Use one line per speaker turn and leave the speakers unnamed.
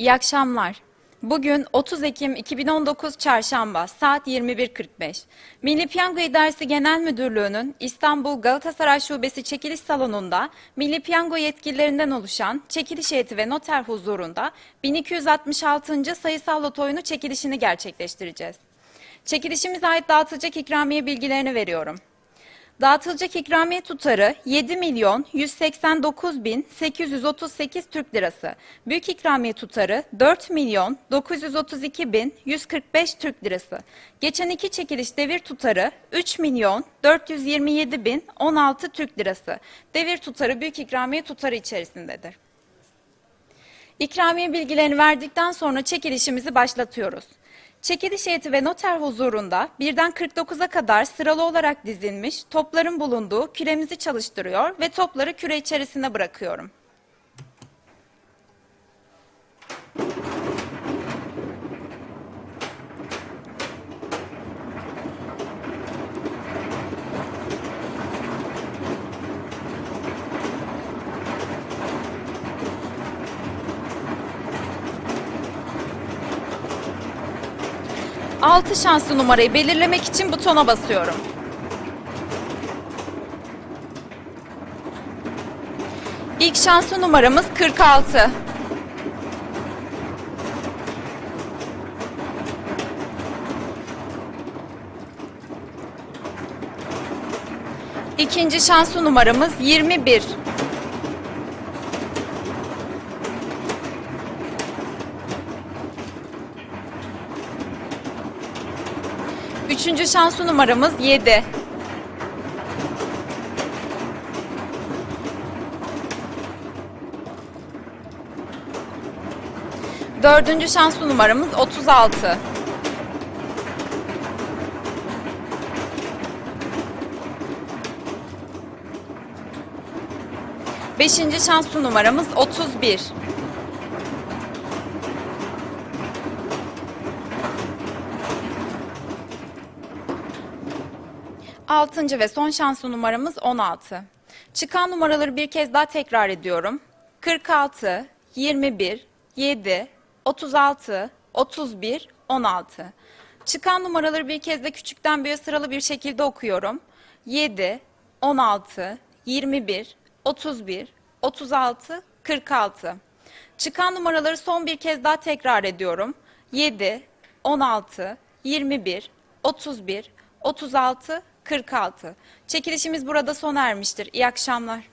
İyi akşamlar. Bugün 30 Ekim 2019 Çarşamba saat 21.45. Milli Piyango İdaresi Genel Müdürlüğü'nün İstanbul Galatasaray Şubesi çekiliş salonunda Milli Piyango yetkililerinden oluşan çekiliş heyeti ve noter huzurunda 1266. sayısal loto oyunu çekilişini gerçekleştireceğiz. Çekilişimize ait dağıtılacak ikramiye bilgilerini veriyorum. Dağıtılacak ikramiye tutarı 7 milyon 189 bin 838 Türk lirası. Büyük ikramiye tutarı 4 milyon 932 bin 145 Türk lirası. Geçen iki çekiliş devir tutarı 3 milyon 427 bin 16 Türk lirası. Devir tutarı büyük ikramiye tutarı içerisindedir. İkramiye bilgilerini verdikten sonra çekilişimizi başlatıyoruz. Çekiliş heyeti ve noter huzurunda birden 49'a kadar sıralı olarak dizilmiş topların bulunduğu küremizi çalıştırıyor ve topları küre içerisine bırakıyorum. Altı şanslı numarayı belirlemek için butona basıyorum. İlk şanslı numaramız 46. İkinci şanslı numaramız 21. Üçüncü şanslı numaramız 7. Dördüncü şanslı numaramız 36. Beşinci şanslı numaramız 31. Altıncı ve son şanslı numaramız 16. Çıkan numaraları bir kez daha tekrar ediyorum. 46, 21, 7, 36, 31, 16. Çıkan numaraları bir kez de küçükten büyüğe sıralı bir şekilde okuyorum. 7, 16, 21, 31, 36, 46. Çıkan numaraları son bir kez daha tekrar ediyorum. 7, 16, 21, 31, 36, 46. Çekilişimiz burada sona ermiştir. İyi akşamlar.